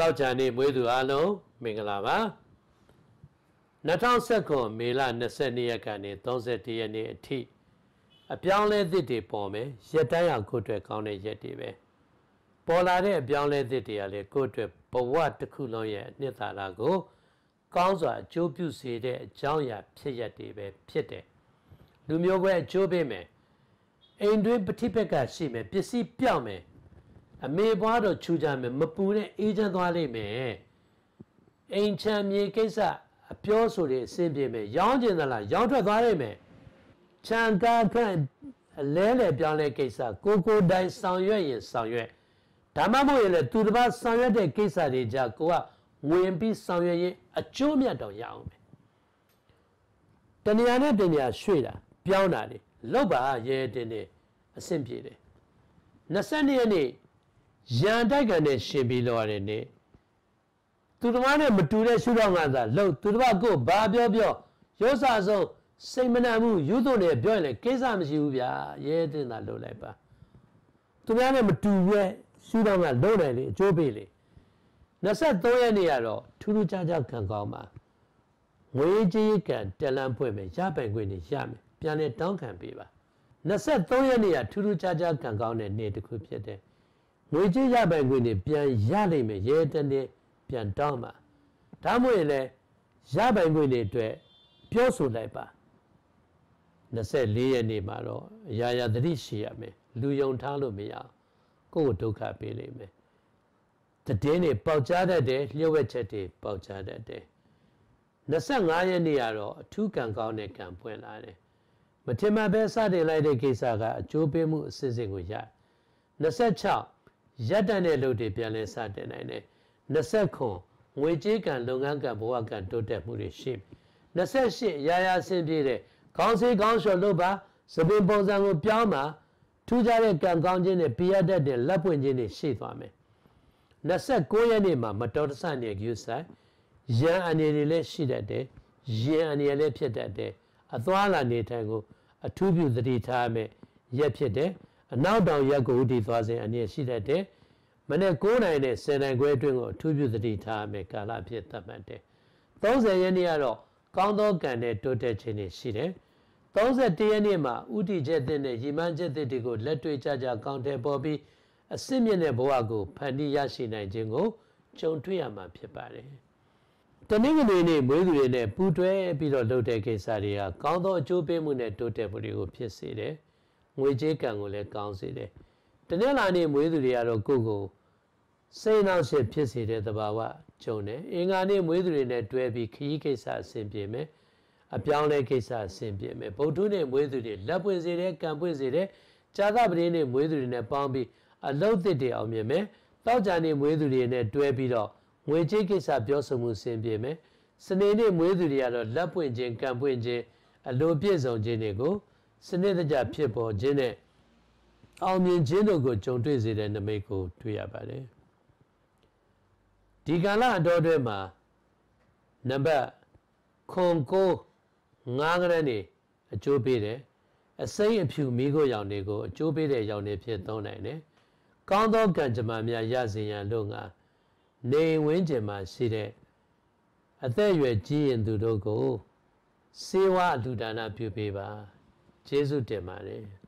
တောက်ချာနေမွေးသူအလုံးမင်္ဂလာပါ2019မေလ22ရက်ကနေ31ရက်နေ့အထိအပြောင်းလဲသစ်တွေပေါ်မယ်ရက်တိုင်းအောင်ကိုအတွက်ကောင်းတဲ့ရက်တွေပဲပေါ်လာတဲ့အပြောင်းလဲသစ်တွေကလည်းကိုအတွက်ဘဝတစ်ခုလုံးရဲ့အနှစ်သာရကို ကောင်းစွာအကျိုးပြုစေတဲ့အကြောင်းအရာဖြစ်ရက်တွေပဲဖြစ်တယ်လူမျိုးပဲအကျိုးပေးမယ်အိမ်တွင်းပဋိပက္ခရှိမယ်ပစ္စည်းပြောင်းမယ် အမေဘွားတော့ချူကြမယ်မပူတဲ့အေးချမ်းသွားလိမ့်မယ်အိမ်ချမ်းမြေကိစ္စအပြောဆိုတွေအဆင်ပြေမယ်ရောင်းကျင်သလားရောင်းထွက်သွားလိမ့်မယ်ချန်ကာခန့်အလဲလဲပြောင်းလဲကိစ္စကိုကိုတိုင်ဆောင်ရွက်ရင်ဆောင်ရွက်ဒါမှမဟုတ်ရင်လည်းသူတစ်ပါးဆောင်ရွက်တဲ့ကိစ္စတွေကြကိုကဝင်ပြီးဆောင်ရွက်ရင်အကျိုးမြတ်တော့ရအောင်ပဲတဏှာနဲ့တဏှာရွှေ့တာပြောင်းတာတွေလောက်ပါရဲတင်းနေအဆင့်ပြေတယ်22ရက်နေ့ ရန်တိုက်ကန်နဲ့ရှင်ပြီးလောရတယ်နေသူတစ်ပါးနဲ့မတူတဲ့ရှုထောင့်ကသာလှုပ်သူတစ်ပါးကိုဘာပြောပြောရောစာဆုံးစိတ်မနှံမှုယူသွနဲ့ပြောရင်လည်းကိစ္စမရှိဘူးဗျာရဲတင်တာလှုပ်လိုက်ပါသူများနဲ့မတူရဲ့ရှုထောင့်ကလှုပ်တယ်လေအကျိုးပေးလေ23ရက်နေ့ကတော့ထူးထူးခြားခြားခံကောင်းပါငွေကြေးကံတလန်ဖွဲ့မယ်ရပိုင်ခွင့်နေရမယ်ပြန်လဲတောင်းခံပေးပါ23ရက်နေ့ကထူးထူးခြားခြားခံကောင်းတဲ့နေ့တစ်ခုဖြစ်တယ် ငွေကြေးရပိုင်ခွင့်တွေပြန်ရနိုင်မယ်ရဲတနေ့ပြန်တောင်းပါဒါမှမဟုတ်လည်းရပိုင်ခွင့်တွေအတွက်ပြောဆိုလိုက်ပါ24ရက်နေ့မှာတော့အရာရာသတိရှိရမယ်လူယုံထားလို့မရကိုယ့်ကိုဒုက္ခပေးလိမ့်မယ်တည်င်းတွေပေါက်ကြားတတ်တယ်လျှို့ဝှက်ချက်တွေပေါက်ကြားတတ်တယ်25ရက်နေ့ကတော့အထူးကံကောင်းတဲ့ကံပွင့်လာတယ်မထင်မှတ်ပဲစတင်လိုက်တဲ့ကိစ္စကအကျိုးပေးမှုအစစ်အစစ်ကိုရ26 ရက်တန်တဲ့လုပ်တွေပြန်လဲစတင်နိုင်တယ်29ငွေကြေးကံလုပ်ငန်းကံဘဝကံတိုးတက်မှုတွေရှိ28ရာရာဆင်းပြေတဲ့ခေါင်းစည်းခေါင်းလျှော်လုပ်ပါသပင်ပုံစံကိုပြောင်းပါထူးခြားတဲ့ကံကောင်းခြင်းနဲ့ပြရတတ်တဲ့လက်ပွင့်ခြင်းတွေရှိသွားမယ်29ရက်နေ့မှာမတော်တဆနေကျူဆိုင်ရန်အနေတွေလည်းရှိတတ်တယ်ရန်အနေလည်းဖြစ်တတ်တယ်အသွားလာနေထိုင်ကို အထူးပြုသတိထားမယ်ရက်ဖြစ်တယ် အနောက်တောင်ရက်ကိုဥတီသွားစဉ်အနေရှိတတ်တယ်မနေ့9နိုင်နဲ့10နိုင်ခွဲအတွင်းကိုအထူးပြုသတိထားမယ်ကာလဖြစ်သတ်မှတ်တယ်30ရက်နေ့ကတော့ကောင်းသောကံနဲ့တိုးတက်ခြင်းတွေရှိတယ်31ရက်နေ့မှာဥတီချက်တဲ့နဲ့ရီမန်းချက်တွေကိုလက်တွေ့ကြကြကောင်းတယ်ပေါ်ပြီးအစစ်မြင့်တဲ့ဘဝကိုဖန်တီးရရှိနိုင်ခြင်းကိုကြုံတွေ့ရမှာဖြစ်ပါတယ်။တနင်္ဂနွေနေ့မွေးသူတွေနဲ့ပူးတွဲပြီးတော့လုပ်တဲ့ကိစ္စတွေကကောင်းသောအကျိုးပေးမှုနဲ့တိုးတက်မှုတွေကိုဖြစ်စေတယ်။ ငွေကြေးကံကိုလည်းကောင်းစေတယ်။တနင်္လာနေ့မွေးသူတွေကတော့ကိုယ့်ကိုစိတ်နှောက်ယှက်ဖြစ်စေတဲ့သဘာဝကြုံတယ်။အင်္ဂါနေ့မွေးသူတွေနဲ့တွဲပြီးခရီးကိစ္စအဆင်ပြေမယ်။အပြောင်းလဲကိစ္စအဆင်ပြေမယ်။ဗုဒ္ဓနဲ့မွေးသူတွေလက်ပွင့်စေတယ်၊ကံပွင့်စေတယ်။ဇာသပတိနဲ့မွေးသူတွေနဲ့ပေါင်းပြီးအလုတ်သစ်တွေအောင်မြင်မယ်တောက်ကြနေမွေးသူတွေနဲ့တွဲပြီးတော့ငွေကြေးကိစ္စပြောဆိုမှုဆင်ပြေမယ်စနေနေ့မွေးသူတွေကတော့လက်ပွင့်ခြင်းကံပွင့်ခြင်းအလိုပြည့်စုံခြင်းတွေကို စနစ်တကျဖြစ်ပေါ်ခြင်းနဲ့အောင်မြင်ခြင်းတို့ကိုကြုံတွေ့စေတဲ့နမိတ်ကိုတွေ့ရပါတယ်ဒီကာလအတော်အတွင်းမှာနံပါတ်ခွန်ကို9ကရနေအကျိုးပေးတယ်အစိမ့်အဖြူမိခိုးရောင်တွေကိုအကျိုးပေးတဲ့ရောင်တွေဖြစ်သုံးနိုင်တယ်။ကောင်းသောကံကြမ္မာများရစေရန်လို့ငါနေဝင်းကျင်မှာရှိတဲ့အသက်အရွယ်ကြီးရင်သူတို့ကိုစေဝါအလူဒါနပြုပေးပါ။ ကျေးဇူးတင်ပါတယ်။